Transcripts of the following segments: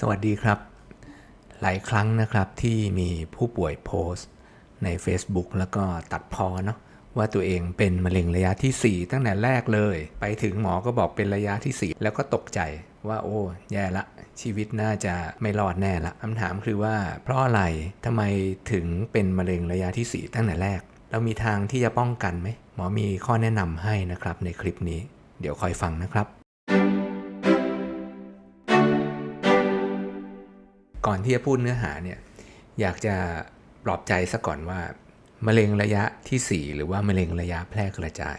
สวัสดีครับ หลายครั้งนะครับที่มีผู้ป่วยโพสต์ใน Facebook แล้วก็ตัดพอเนาะว่าตัวเองเป็นมะเร็งระยะทีสี่ 4 ตั้งแต่แรกเลย ไปถึงหมอก็บอกเป็นระยะที่ 4 แล้วก็ตกใจว่าโอ้ แย่ละ ชีวิตน่าจะไม่รอดแน่ละคำถามคือว่า เพราะอะไรทำไมถึงเป็นมะเร็งระยะที่ 4 ตั้งแต่แรก เรามีทางที่จะป้องกันไหมหมอมีข้อแนะนำให้นะครับในคลิปนี้ เดี๋ยวคอยฟังนะครับ ก่อนที่จะพูดเนื้อหาเนี่ยอยากจะปลอบใจซะก่อนว่ามะเร็งระยะทีสี่ 4 หรือว่ามะเร็งระยะแพร่กระจาย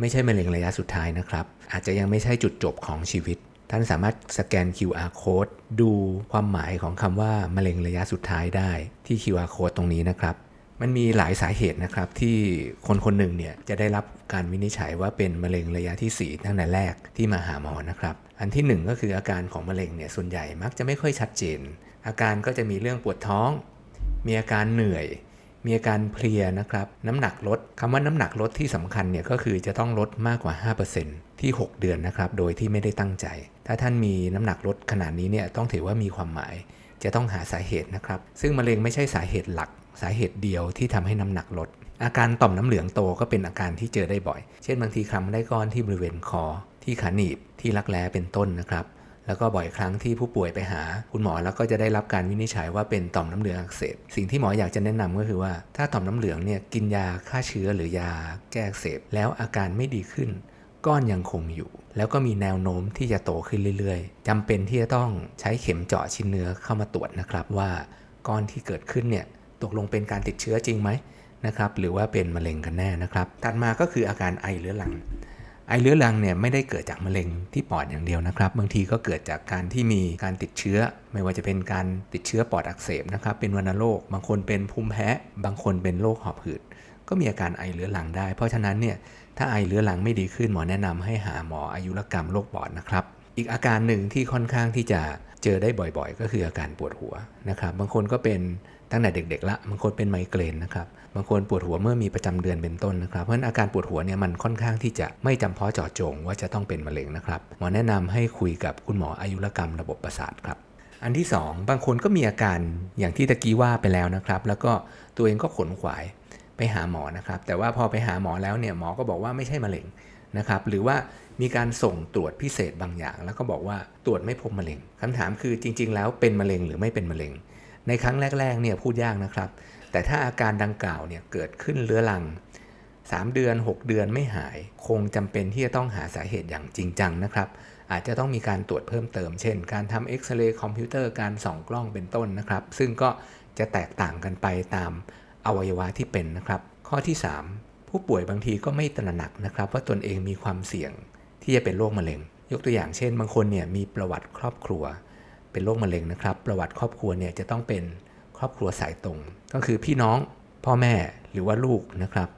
ไม่ใช่มะเร็งระยะสุดท้ายนะครับ อาจจะยังไม่ใช่จุดจบของชีวิต ท่านสามารถสแกน QR code ดูความหมายของคำว่ามะเร็งระยะสุดท้ายได้ที่ QR code ตรงนี้นะครับ มันมีหลายสาเหตุนะครับที่คนคนหนึ่งเนี่ยจะได้รับการวินิจฉัยว่าเป็นมะเร็งระยะที่ 4 ตั้งแต่แรกที่มาหาหมอนะครับ อันที่ 1 ก็คืออาการของมะเร็งเนี่ยส่วนใหญ่มักจะไม่ค่อยชัดเจน อาการก็จะมีเรื่องปวดท้อง มีอาการเหนื่อย มีอาการเพลียนะครับ น้ำหนักลดคำว่าน้ำหนักลดที่สำคัญเนี่ยก็คือจะต้องลดมากกว่า 5%ที่ 6 เดือนนะครับโดยที่ไม่ได้ตั้งใจ ถ้าท่านมีน้ำหนักลดขนาดนี้เนี่ยต้องถือว่ามีความหมาย จะต้องหาสาเหตุนะครับ ซึ่งมะเร็งไม่ใช่สาเหตุหลัก สาเหตุเดียวที่ทำให้น้ำหนักลด อาการต่อมน้ำเหลืองโตก็เป็นอาการที่เจอได้บ่อย เช่นบางทีคลำได้ก้อนที่บริเวณคอ ที่ขาหนีบ ที่รักแร้เป็นต้นนะครับ แล้วก็บ่อยครั้งที่ผู้ป่วยไปหา คุณหมอแล้วก็จะได้รับการวินิจฉัยว่าเป็นต่อมน้ำเหลืองอักเสบ สิ่งที่หมออยากจะแนะนำก็คือว่า ถ้าต่อมน้ำเหลืองเนี่ยกินยาฆ่าเชื้อหรือยาแก้อักเสบแล้วอาการไม่ดีขึ้น ก้อนยังคงอยู่ แล้วก็มีแนวโน้มที่จะโตขึ้นเรื่อยๆจำเป็นที่จะต้องใช้เข็มเจาะชิ้นเนื้อเข้ามาตรวจนะครับว่าก้อนที่เกิดขึ้นเนี่ยตกลงเป็นการติดเชื้อจริงไหมนะครับหรือว่าเป็นมะเร็งกันแน่นะครับถัดมาก็คืออาการไอเรื้อรัง ไอเรื้อรังเนี่ยไม่ได้เกิดจากมะเร็งที่ปอดอย่างเดียวนะครับบางทีก็เกิดจากการที่มีการติดเชื้อ ไม่ว่าจะเป็นการติดเชื้อปอดอักเสบนะครับเป็นวัณโรคบางคนเป็นภูมิแพ้ บางคนเป็นโรคหอบหืดก็มีอาการไอเรื้อรังได้ เพราะฉะนั้นเนี่ย ถ้าไอเรื้อรังไม่ดีขึ้นหมอแนะนำให้หาหมออายุรกรรมโรคปอดนะครับ อีกอาการหนึ่งที่ค่อนข้างที่จะเจอได้บ่อยๆ ก็คืออาการปวดหัวนะครับ บางคนก็เป็นตั้งแต่เด็กๆละบางคนเป็นไมเกรนนะครับ บางคนปวดหัวเมื่อมีประจำเดือนเป็นต้นนะครับ เพราะฉะนั้นอาการปวดหัวเนี่ยมันค่อนข้างที่จะไม่จำเพาะเจาะจงว่าจะต้องเป็นมะเร็งนะครับ หมอแนะนำให้คุยกับคุณหมออายุรกรรมระบบประสาทครับ อันที่ 2 บางคนก็มีอาการอย่างที่ตะกี้ว่าไปแล้วนะครับ แล้วก็ตัวเองก็ขนขวาย ไปหาหมอนะครับ แต่ว่าพอไปหาหมอแล้วเนี่ยหมอก็บอกว่าไม่ใช่มะเร็งนะครับ หรือว่ามีการส่งตรวจพิเศษบางอย่าง แล้วก็บอกว่าตรวจไม่พบมะเร็งคำถามคือจริง ๆ แล้วเป็นมะเร็งหรือไม่เป็นมะเร็ง ในครั้งแรกๆเนี่ยพูดยากนะครับ แต่ถ้าอาการดังกล่าวเนี่ยเกิดขึ้นเรื้อรัง 3 เดือน 6 เดือนไม่หาย คงจำเป็นที่จะต้องหาสาเหตุอย่างจริงจังนะครับอาจจะต้องมีการตรวจเพิ่มเติม เช่น การทำเอ็กซเรย์คอมพิวเตอร์ การส่องกล้องเป็นต้นนะครับ ซึ่งก็จะแตกต่างกันไปตาม อวัยวะที่เป็นนะครับ ข้อที่ 3 ผู้ป่วยบางทีก็ไม่ตระหนักนะครับ ว่าตนเองมีความเสี่ยงที่จะเป็นโรคมะเร็ง ยกตัวอย่างเช่น บางคนเนี่ยมีประวัติครอบครัว เป็นโรคมะเร็งนะครับ ประวัติครอบครัวเนี่ยจะต้องเป็นครอบครัวสายตรง ก็คือพี่น้องพ่อแม่หรือว่าลูกนะครับ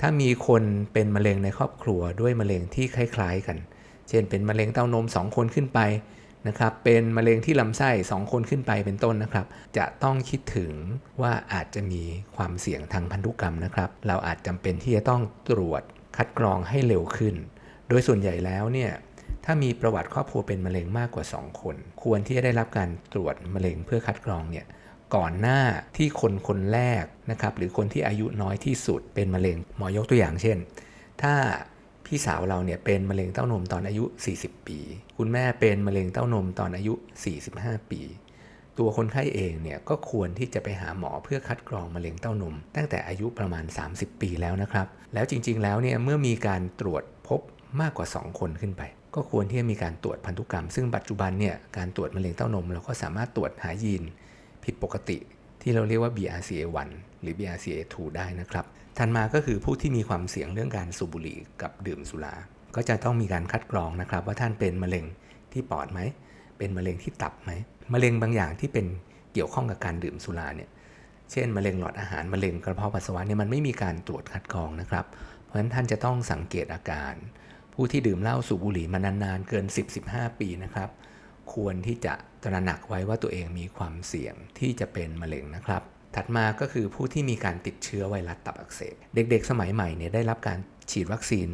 ถ้ามีคนเป็นมะเร็งในครอบครัวด้วยมะเร็งที่คล้าย ๆ กัน เช่นเป็นมะเร็งเต้านม 2 คนขึ้นไป นะครับเป็นมะเร็งที่ลำไส้ 2 คนขึ้นไปเป็นต้นนะครับ จะต้องคิดถึงว่าอาจจะมีความเสี่ยงทางพันธุกรรมนะครับ เราอาจจำเป็นที่จะต้องตรวจคัดกรองให้เร็วขึ้น โดยส่วนใหญ่แล้วเนี่ยถ้ามีประวัติครอบครัวเป็นมะเร็งมากกว่า 2 คน ควรที่จะได้รับการตรวจมะเร็งเพื่อคัดกรองเนี่ยก่อนหน้าที่คนคนแรกนะครับหรือคนที่อายุน้อยที่สุดเป็นมะเร็งหมอยกตัวอย่างเช่น ถ้า พี่สาวเราเนี่ยเป็นมะเร็งเต้านมตอนอายุ 40 ปี คุณแม่เป็นมะเร็งเต้านมตอนอายุ 45 ปี ตัวคนไข้เองเนี่ยก็ควรที่จะไปหาหมอเพื่อคัดกรองมะเร็งเต้านม ตั้งแต่อายุประมาณ 30 ปีแล้วนะครับ แล้วจริง ๆ แล้วเนี่ยเมื่อมีการตรวจพบมากกว่า 2 คนขึ้นไป ก็ควรที่จะมีการตรวจพันธุกรรม ซึ่งปัจจุบันเนี่ยการตรวจมะเร็งเต้านม เราก็สามารถตรวจหายีนผิดปกติ ที่เราเรียกว่า BRCA1 หรือ BRCA2 ได้นะครับ ถัดมาก็คือผู้ที่มีความเสี่ยงเรื่องการสูบบุหรี่กับดื่มสุรา ก็จะต้องมีการคัดกรองนะครับ ว่าท่านเป็นมะเร็งที่ปอดไหม เป็นมะเร็งที่ตับไหม มะเร็งบางอย่างที่เป็นเกี่ยวข้องกับการดื่มสุราเนี่ย เช่น มะเร็งหลอดอาหาร มะเร็งกระเพาะปัสสาวะเนี่ยมันไม่มีการตรวจคัดกรองนะครับ เพราะฉะนั้นท่านจะต้องสังเกตอาการ ผู้ที่ดื่มเหล้าสูบบุหรี่มานานๆเกิน 10-15 ปีนะครับ ควรที่จะตระหนักไว้ว่าตัวเองมีความเสี่ยงที่จะเป็นมะเร็งนะครับ ถัดมาก็คือผู้ที่มีการติดเชื้อไวรัสตับอักเสบ เด็กๆ สมัยใหม่เนี่ยได้รับการฉีดวัคซีน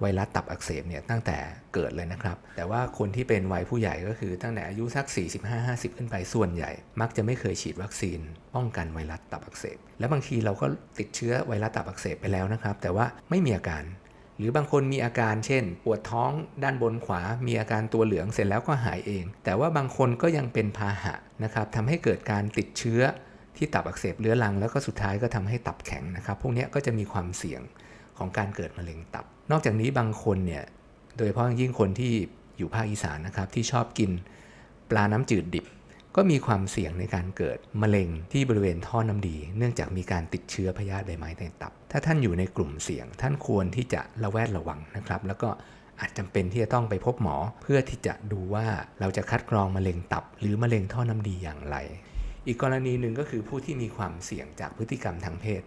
ไวรัสตับอักเสบเนี่ยตั้งแต่เกิดเลยนะครับ แต่ว่าคนที่เป็นวัยผู้ใหญ่ก็คือตั้งแต่อายุสัก 45-50 ขึ้นไปส่วนใหญ่ มักจะไม่เคยฉีดวัคซีน ป้องกันไวรัสตับอักเสบ และบางทีเราก็ติดเชื้อไวรัสตับอักเสบไปแล้วนะครับ แต่ว่าไม่มีอาการ หรือบางคนมีอาการเช่น ปวดท้องด้านบนขวา มีอาการตัวเหลืองเสร็จแล้วก็หายเอง แต่ว่าบางคนก็ยังเป็นพาหะนะครับทำให้เกิดการติดเชื้อ ที่ตับอักเสบเรื้อรัง แล้วก็สุดท้ายก็ทำให้ตับแข็งนะครับ พวกนี้ก็จะมีความเสี่ยงของการเกิดมะเร็งตับ นอกจากนี้บางคนเนี่ยโดยเฉพาะยิ่งคนที่อยู่ภาคอีสานนะครับที่ชอบกินปลาน้ำจืดดิบ ก็มีความเสี่ยงในการเกิดมะเร็งที่บริเวณท่อน้ำดี เนื่องจากมีการติดเชื้อพยาธิใบไม้ในตับ ถ้าท่านอยู่ในกลุ่มเสี่ยง ท่านควรที่จะระแวดระวังนะครับ แล้วก็อาจจำเป็นที่จะต้องไปพบหมอ เพื่อที่จะดูว่าเราจะคัดกรองมะเร็งตับ หรือมะเร็งท่อน้ำดีอย่างไร อีกกรณีหนึ่งก็คือผู้ที่มีความเสี่ยงจากพฤติกรรมทางเพศ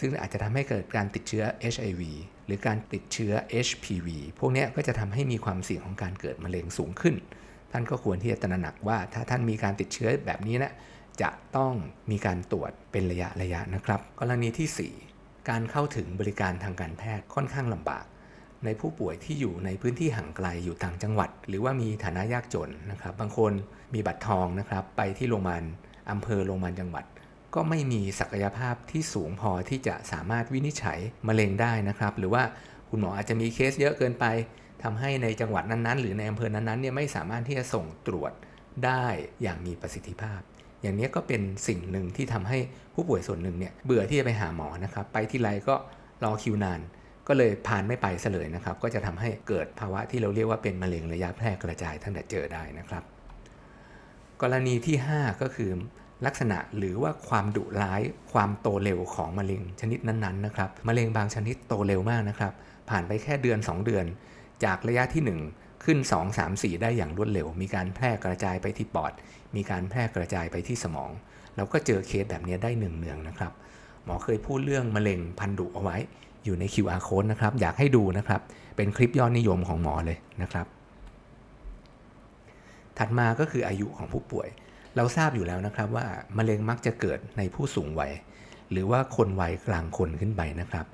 ซึ่งอาจจะทำให้เกิดการติดเชื้อ HIV หรือการติดเชื้อ HPV พวกนี้ก็จะทำให้มีความเสี่ยงของการเกิดมะเร็งสูงขึ้น ท่านก็ควรที่จะตระหนักว่า ถ้าท่านมีการติดเชื้อแบบนี้นะจะต้องมีการตรวจเป็นระยะระยะนะครับ กรณีที่ 4 การเข้าถึงบริการทางการแพทย์ค่อนข้างลำบาก ในผู้ป่วยที่อยู่ในพื้นที่ห่างไกลอยู่ต่างจังหวัด หรือว่ามีฐานะยากจนนะครับ บางคนมีบัตรทองนะครับ ไปที่โรงพยาบาล อำเภอโรงพยาบาลจังหวัด ก็ไม่มีศักยภาพที่สูงพอที่จะสามารถวินิจฉัยมะเร็งได้นะครับ หรือว่าคุณหมออาจจะมีเคสเยอะเกินไปทำให้ในจังหวัดนั้นๆ หรือในอำเภอนั้นๆเนี่ยไม่สามารถที่จะส่งตรวจได้อย่างมีประสิทธิภาพ อย่างนี้ก็เป็นสิ่งหนึ่งที่ทำให้ผู้ป่วยส่วนหนึ่งเนี่ยเบื่อที่จะไปหาหมอนะครับไปที่ไรก็รอคิวนานก็เลยผ่านไม่ไปซะเลยนะครับ ก็จะทำให้เกิดภาวะที่เราเรียกว่าเป็นมะเร็งระยะแพร่กระจายตั้งแต่เจอได้นะครับ กรณีที่ 5 ก็คือ ลักษณะหรือว่าความดุร้าย ความโตเร็วของมะเร็งชนิดนั้นๆนะครับมะเร็งบางชนิดโตเร็วมากนะครับ ผ่านไปแค่เดือน 2 เดือน จากระยะที่ 1 ขึ้น 2 3 4 ได้อย่างรวดเร็ว มีการแพร่กระจายไปที่ปอด มีการแพร่กระจายไปที่สมอง เราก็เจอเคสแบบนี้ได้หนึ่งเนืองนะครับหมอเคยพูดเรื่องมะเร็งพันธุเอาไว้อยู่ใน QR code นะครับอยากให้ดูนะครับ เป็นคลิปยอดนิยมของหมอเลยนะครับ ถัดมาก็คืออายุของผู้ป่วย เราทราบอยู่แล้วนะครับว่ามะเร็งมักจะเกิดในผู้สูงวัย หรือว่าคนวัยกลางคนขึ้นไปนะครับ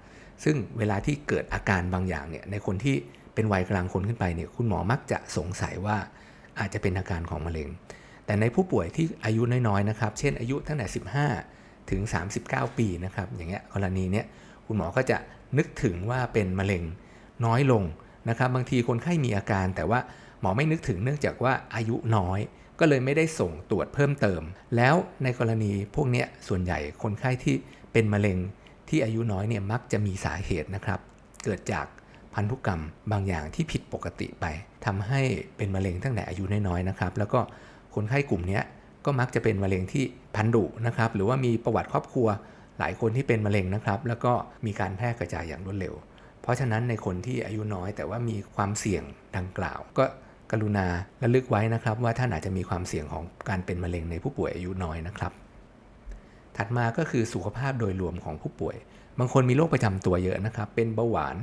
ซึ่งเวลาที่เกิดอาการบางอย่างเนี่ยในคนที่เป็นวัยกลางคนขึ้นไปเนี่ยคุณหมอมักจะสงสัยว่าอาจจะเป็นอาการของมะเร็ง แต่ในผู้ป่วยที่อายุน้อยๆนะครับ เช่นอายุตั้งแต่ 15 ถึง 39 ปีนะครับ อย่างเงี้ยกรณีเนี้ยคุณหมอก็จะนึกถึงว่าเป็นมะเร็งน้อยลงนะครับ บางทีคนไข้มีอาการแต่ว่า หมอไม่นึกถึงเนื่องจากว่าอายุน้อย ก็เลยไม่ได้ส่งตรวจเพิ่มเติม แล้วในกรณีพวกเนี้ยส่วนใหญ่คนไข้ที่เป็นมะเร็งที่อายุน้อยเนี่ยมักจะมีสาเหตุนะครับ เกิดจากพันธุกรรมบางอย่างที่ผิดปกติไปทำให้เป็นมะเร็งตั้งแต่อายุน้อยๆนะครับ แล้วก็คนไข้กลุ่มนี้ก็มักจะเป็นมะเร็งที่พันธุนะครับ หรือว่ามีประวัติครอบครัวหลายคนที่เป็นมะเร็งนะครับ แล้วก็มีการแพร่กระจายอย่างรวดเร็ว เพราะฉะนั้นในคนที่อายุน้อยแต่ว่ามีความเสี่ยงดังกล่าว ก็ กรุณาระลึกไว้นะครับว่าท่านอาจจะมีความเสี่ยงของการเป็นมะเร็งในผู้ป่วยอายุน้อยนะครับ ถัดมาก็คือสุขภาพโดยรวมของผู้ป่วย บางคนมีโรคประจำตัวเยอะนะครับ เป็นเบาหวาน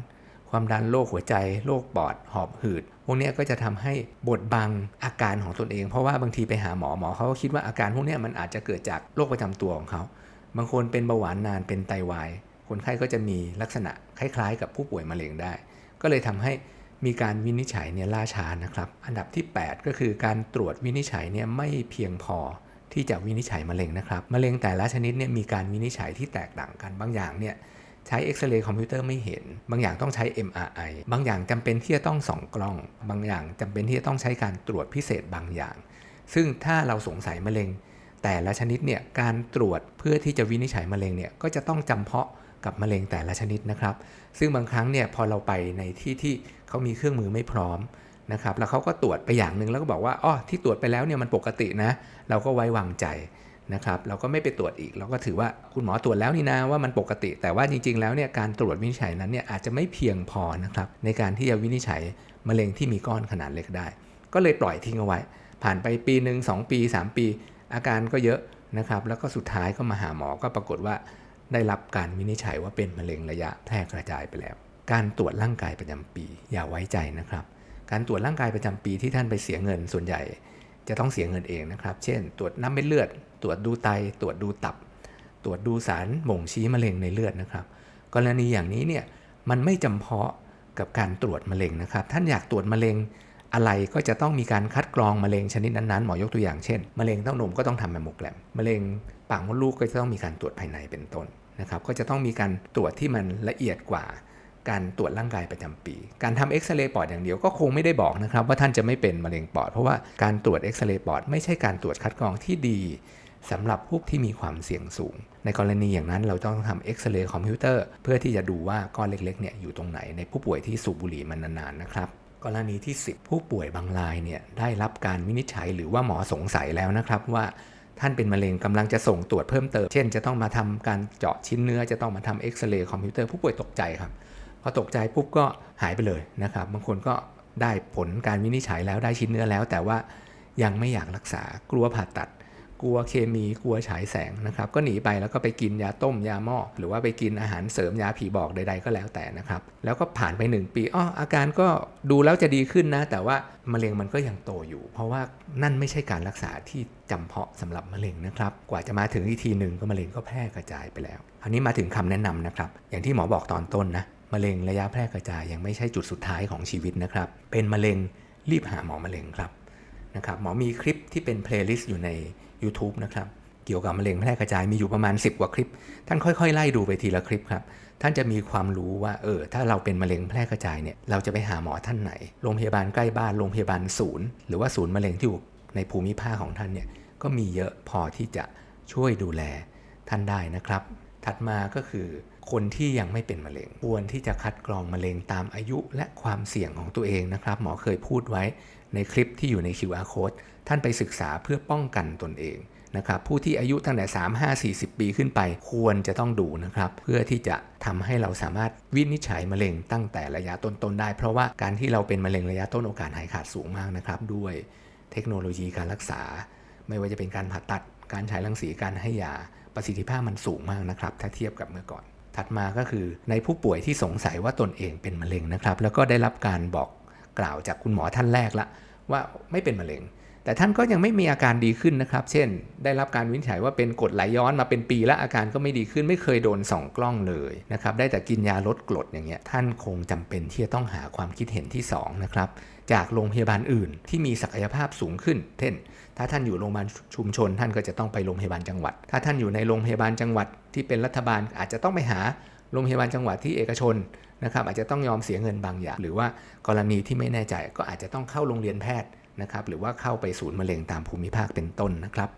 ความดันโรคหัวใจ โรคปอด หอบหืด พวกนี้ก็จะทำให้บดบังอาการของตนเอง เพราะว่าบางทีไปหาหมอหมอเขาก็คิดว่าอาการพวกนี้มันอาจจะเกิดจากโรคประจำตัวของเขา บางคนเป็นเบาหวานนาน เป็นไตวาย คนไข้ก็จะมีลักษณะคล้ายๆ กับผู้ป่วยมะเร็งได้ ก็เลยทำให้ มีการวินิจฉัยเนี่ยล่าช้านะครับ อันดับที่ 8 ก็คือการตรวจวินิจฉัยเนี่ยไม่เพียงพอที่จะวินิจฉัยมะเร็งนะครับ มะเร็งแต่ละชนิดเนี่ยมีการวินิจฉัยที่แตกต่างกัน บางอย่างเนี่ยใช้เอ็กซเรย์คอมพิวเตอร์ไม่เห็น บางอย่างต้องใช้ MRI บางอย่างจำเป็นที่จะต้องส่องกล้อง บางอย่างจำเป็นที่จะต้องใช้การตรวจพิเศษบางอย่าง ซึ่งถ้าเราสงสัยมะเร็ง แต่ละชนิดเนี่ยการตรวจเพื่อที่จะวินิจฉัยมะเร็งเนี่ยก็จะต้องจำเพาะกับมะเร็งแต่ละชนิดนะครับ ซึ่งบางครั้งเนี่ยพอเราไปในที่ที่เขามีเครื่องมือไม่พร้อมนะครับแล้วเขาก็ตรวจไปอย่างหนึ่งแล้วก็บอกว่าอ๋อที่ตรวจไปแล้วเนี่ยมันปกตินะ เราก็ไว้วางใจนะครับเราก็ไม่ไปตรวจอีก เราก็ถือว่าคุณหมอตรวจแล้วนี่นะว่ามันปกติ แต่ว่าจริง ๆ แล้วเนี่ยการตรวจวินิจฉัยนั้นเนี่ยอาจจะไม่เพียงพอนะครับในการที่จะวินิจฉัยมะเร็งที่มีก้อนขนาดเล็กได้ ก็เลยปล่อยทิ้งเอาไว้ ผ่านไปปีหนึ่ง2 ปี 3 ปี อาการก็เยอะนะครับแล้วก็สุดท้ายก็มาหาหมอก็ปรากฏว่า ได้รับการวินิจฉัยว่าเป็นมะเร็งระยะแพร่กระจายไปแล้ว การตรวจร่างกายประจำปี อย่าไว้ใจนะครับ การตรวจร่างกายประจำปีที่ท่านไปเสียเงินส่วนใหญ่ จะต้องเสียเงินเองนะครับ เช่น ตรวจน้ำเม็ดเลือด ตรวจดูไต ตรวจดูตับ ตรวจดูสารบ่งชี้มะเร็งในเลือดนะครับ กรณีอย่างนี้เนี่ยมันไม่จำเพาะกับการตรวจมะเร็งนะครับ ท่านอยากตรวจมะเร็งอะไรก็จะต้องมีการคัดกรองมะเร็งชนิดนั้นๆ หมอยกตัวอย่างเช่น มะเร็งเต้านมก็ต้องทำแมมโมแกรม มะเร็ง ปากมดลูกก็จะต้องมีการตรวจภายในเป็นต้นนะครับ ก็จะต้องมีการตรวจที่มันละเอียดกว่า การตรวจร่างกายประจำปี การทำเอ็กซเรย์ปอดอย่างเดียวก็คงไม่ได้บอกนะครับ ว่าท่านจะไม่เป็นมะเร็งปอด เพราะว่าการตรวจเอ็กซเรย์ปอดไม่ใช่การตรวจคัดกรองที่ดีสำหรับผู้ที่มีความเสี่ยงสูง ในกรณีอย่างนั้นเราต้องทำเอ็กซเรย์คอมพิวเตอร์เพื่อที่จะดูว่าก้อนเล็กๆเนี่ยอยู่ตรงไหนในผู้ป่วยที่สูบบุหรี่มานานๆนะครับกรณีที่ 10 ผู้ป่วยบางรายเนี่ยได้รับการวินิจฉัยหรือว่าหมอสงสัยแล้วนะครับว่า ท่านเป็นมะเร็งกำลังจะส่งตรวจเพิ่มเติม เช่น จะต้องมาทำการเจาะชิ้นเนื้อ จะต้องมาทำเอ็กซเรย์คอมพิวเตอร์ผู้ป่วยตกใจครับ พอตกใจปุ๊บก็หายไปเลยนะครับ บางคนก็ได้ผลการวินิจฉัยแล้วได้ชิ้นเนื้อแล้ว แต่ว่ายังไม่อยากรักษากลัวผ่าตัด กลัวเคมีกลัวฉายแสงนะครับก็หนีไปแล้วก็ไปกินยาต้มยาหม้อหรือว่าไปกินอาหารเสริมยาผีบอกใด ๆ ก็แล้วแต่นะครับ แล้วก็ผ่านไป 1 ปีอ้ออาการก็ดูแล้วจะดีขึ้นนะ แต่ว่ามะเร็งมันก็ยังโตอยู่ เพราะว่านั่นไม่ใช่การรักษาที่จำเพาะสำหรับมะเร็งนะครับ กว่าจะมาถึงอีกทีหนึ่งก็มะเร็งก็แพร่กระจายไปแล้วคราวนี้มาถึงคำแนะนำนะครับ อย่างที่หมอบอกตอนต้นนะมะเร็งระยะแพร่กระจายยังไม่ใช่จุดสุดท้ายของชีวิตนะครับ เป็นมะเร็งรีบหาหมอมะเร็งครับนะครับหมอมีคลิปที่เป็นเพลย์ลิสต์อยู่ใน YouTube นะครับเกี่ยวกับมะเร็งแพร่กระจายมีอยู่ประมาณ 10 กว่าคลิป ท่านค่อยๆ ไล่ดูไปทีละคลิปครับท่านจะมีความรู้ว่าเออถ้าเราเป็นมะเร็งแพร่กระจายเนี่ยเราจะไปหาหมอท่านไหน โรงพยาบาลใกล้บ้านโรงพยาบาลศูนย์ หรือว่าศูนย์มะเร็งที่อยู่ในภูมิภาคของท่านเนี่ยก็มีเยอะพอที่จะช่วยดูแลท่านได้นะครับ ถัดมาก็คือคนที่ยังไม่เป็นมะเร็งควรที่จะคัดกรองมะเร็งตามอายุและความเสี่ยงของตัวเองนะครับ หมอเคยพูดไว้ในคลิปที่อยู่ใน QR code ท่านไปศึกษาเพื่อป้องกันตนเองนะครับผู้ที่อายุตั้งแต่ 3 5 40 ปีขึ้นไป ควรจะต้องดูนะครับ เพื่อที่จะทำให้เราสามารถวินิจฉัยมะเร็งตั้งแต่ระยะต้นๆได้ เพราะว่าการที่เราเป็นมะเร็งระยะต้นโอกาสหายขาดสูงมากนะครับ ด้วยเทคโนโลยีการรักษา ไม่ว่าจะเป็นการผ่าตัด การฉายรังสีการให้ยาประสิทธิภาพมันสูงมากนะครับ ถ้าเทียบกับเมื่อก่อน ถัดมาก็คือในผู้ป่วยที่สงสัยว่าตนเองเป็นมะเร็งนะครับ แล้วก็ได้รับการบอกกล่าวจากคุณหมอท่านแรกละว่าไม่เป็นมะเร็ง แต่ท่านก็ยังไม่มีอาการดีขึ้นนะครับ เช่น ได้รับการวินิจฉัยว่าเป็นกรดไหลย้อนมาเป็นปีแล้วอาการก็ไม่ดีขึ้น ไม่เคยโดนส่องกล้องเลยนะครับ ได้แต่กินยาลดกรดอย่างเงี้ย ท่านคงจำเป็นที่จะต้องหาความคิดเห็นที่2นะครับจากโรงพยาบาลอื่นที่มีศักยภาพสูงขึ้น เช่น ถ้าท่านอยู่โรงพยาบาลชุมชน ท่านก็จะต้องไปโรงพยาบาลจังหวัด ถ้าท่านอยู่ในโรงพยาบาลจังหวัดที่เป็นรัฐบาลอาจจะต้องไปหาโรงพยาบาลจังหวัดที่เอกชนนะครับอาจจะต้องยอมเสียเงินบางอย่าง หรือว่ากรณีที่ไม่แน่ใจก็อาจจะต้องเข้าโรงเรียนแพทย์ นะครับหรือว่าเข้าไปศูนย์มะเร็งตามภูมิภาคเป็นต้นนะครับ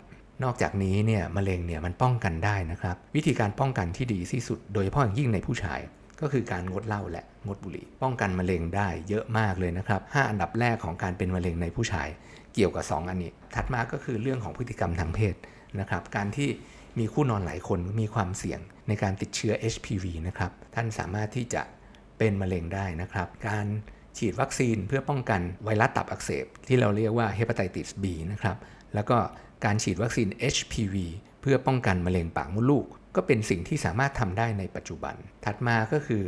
นอกจากนี้เนี่ยมะเร็งเนี่ยมันป้องกันได้นะครับ วิธีการป้องกันที่ดีที่สุด โดยเฉพาะอย่างยิ่งในผู้ชาย ก็คือการงดเหล้าและงดบุหรี่ ป้องกันมะเร็งได้เยอะมากเลยนะครับ 5 อันดับแรกของการเป็นมะเร็งในผู้ชาย เกี่ยวกับ 2 อันนี้ ถัดมาก็คือเรื่องของพฤติกรรมทางเพศนะครับ การที่มีคู่นอนหลายคนมีความเสี่ยงในการติดเชื้อ HPV นะครับท่านสามารถที่จะเป็นมะเร็งได้นะครับ การ ฉีดวัคซีนเพื่อป้องกันไวรัสตับอักเสบ ที่เราเรียกว่า hepatitis B นะครับ แล้วก็การฉีดวัคซีน HPV เพื่อป้องกันมะเร็งปากมดลูก ก็เป็นสิ่งที่สามารถทำได้ในปัจจุบัน ถัดมาก็คือ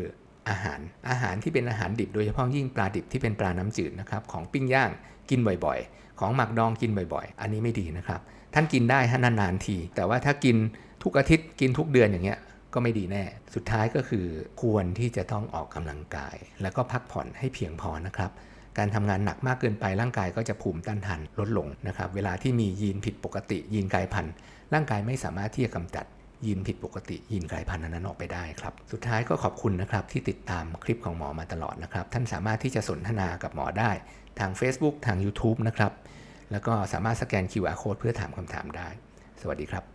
อาหารอาหารที่เป็นอาหารดิบโดยเฉพาะยิ่งปลาดิบที่เป็นปลาน้ำจืดนะครับของปิ้งย่างกินบ่อยๆ ของหมักดองกินบ่อยๆ อันนี้ไม่ดีนะครับ ท่านกินได้ถ้านานๆที แต่ว่าถ้ากินทุกอาทิตย์กินทุกเดือนอย่างเงี้ย ก็ไม่ดีแน่ สุดท้ายก็คือควรที่จะต้องออกกำลังกาย แล้วก็พักผ่อนให้เพียงพอนะครับการทำงานหนักมากเกินไปร่างกายก็จะภูมิต้านทานลดลงนะครับ เวลาที่มียีนผิดปกติ ยีนกลายพันธุ์ร่างกายไม่สามารถที่จะกำจัดยีนผิดปกติ ยีนกลายพันธุ์นั้นออกไปได้ครับ สุดท้ายก็ขอบคุณนะครับที่ติดตามคลิปของหมอมาตลอดนะครับ ท่านสามารถที่จะสนทนากับหมอได้ ทาง Facebook ทาง YouTube นะครับ แล้วก็สามารถสแกน QR code เพื่อถามคำถามได้ สวัสดีครับ